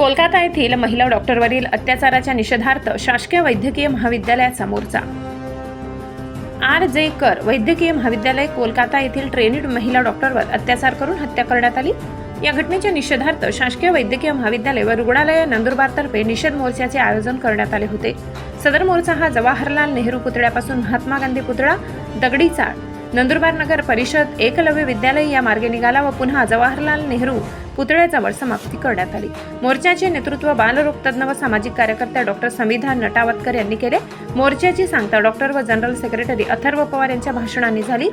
कोलकाता येथील महिला डॉक्टरवरील अत्याचाराच्या निषेधार्थ शासकीय वैद्यकीय महाविद्यालयाचा मोर्चा. आर. जे. कर वैद्यकीय महाविद्यालय कोलकाता येथील ट्रेनिड महिला डॉक्टरवर अत्याचार करून हत्या करण्यात आली. या घटनेच्या निषेधार्थ शासकीय वैद्यकीय महाविद्यालय व रुग्णालय नंदुरबारतर्फे निषेध मोर्चाचे आयोजन करण्यात आले होते. सदर मोर्चा हा जवाहरलाल नेहरू पुतळ्यापासून महात्मा गांधी पुतळा दगडी चाळ नंदुरबार नगर परिषद एकलव्य विद्यालय या मार्गे निघाला व पुन्हा जवाहरलाल नेहरू पुतळ्याजवळ समाप्ती करण्यात आली. मोर्चाचे नेतृत्व बालरोग तज्ज्ञ व सामाजिक कार्यकर्त्या डॉक्टर संविधान नटावतकर यांनी केले. मोर्चाची सांगता डॉक्टर व जनरल सेक्रेटरी अथर्व पवार यांच्या भाषणाने झाली.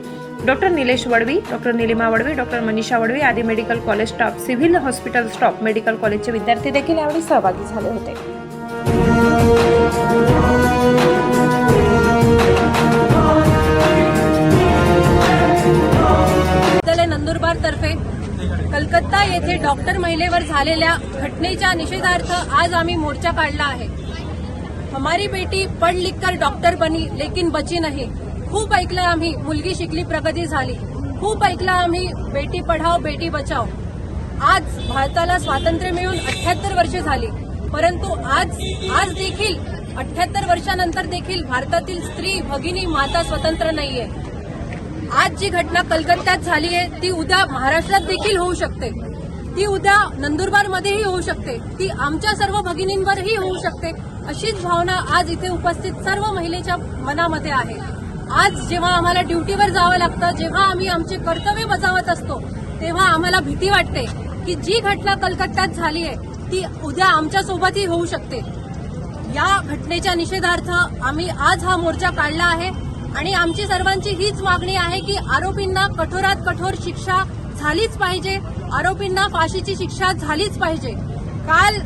Doctor Nilesh Vadvi doctor Nilima Vadvi doctor Manisha Vadvi आदी medical college staff civil hospital staff medical कॉलेजचे विद्यार्थी देखील यावेळी सहभागी झाले होते. नंदुरबार तर्फे कलकत्ता येथे डॉक्टर महिलेवर झालेल्या घटनेच्या निषेधार्थ आज आम्ही मोर्चा काढला आहे. हमारी बेटी पढ़ लिखकर डॉक्टर बनी लेकिन बची नाही. खूप ऐकलं आम्ही मुलगी शिकली प्रगती झाली. खूप ऐकलं आम्ही बेटी पढाव बेटी बचाव आज भारताला स्वातंत्र्य मिळून अठ्याहत्तर वर्षे झाली. परंतु आज आज देखील अठ्याहत्तर वर्षानंतर देखील भारतातील स्त्री भगिनी माता स्वतंत्र नाहीये. आज जी घटना कलकत्त्यात झाली आहे ती उद्या महाराष्ट्रात देखील होऊ शकते. ती उद्या नंदुरबार मध्येही होऊ शकते. ती आमच्या सर्व भगिनींवरही होऊ शकते. अशीच भावना आज इथे उपस्थित सर्व महिलेच्या मनामध्ये आहे. आज जेव्हा आम्हाला ड्युटीवर जावं लागतं जेव्हा आम्ही आमचे कर्तव्य बजावत असतो तेव्हा आम्हाला भीती वाटते की जी घटना कलकत्त्यात झाली आहे ती उद्या आमच्यासोबतही होऊ शकते. या घटनेच्या निषेधार्थ आम्ही आज हा मोर्चा काढला आहे. आणि आमची सर्वांची हीच मागणी आहे की आरोपींना कठोरात कठोर शिक्षा झालीच पाहिजे. आरोपींना फाशीची शिक्षा झालीच पाहिजे. काल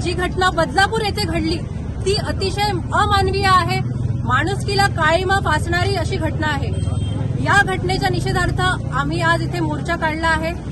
जी घटना बदलापूर येथे घडली ती अतिशय अमानवीय आहे. माणुसकीला काळीमा फासणारी अशी घटना आहे. या घटनेच्या निषेधार्थ आम्ही आज इथे मोर्चा काढला आहे.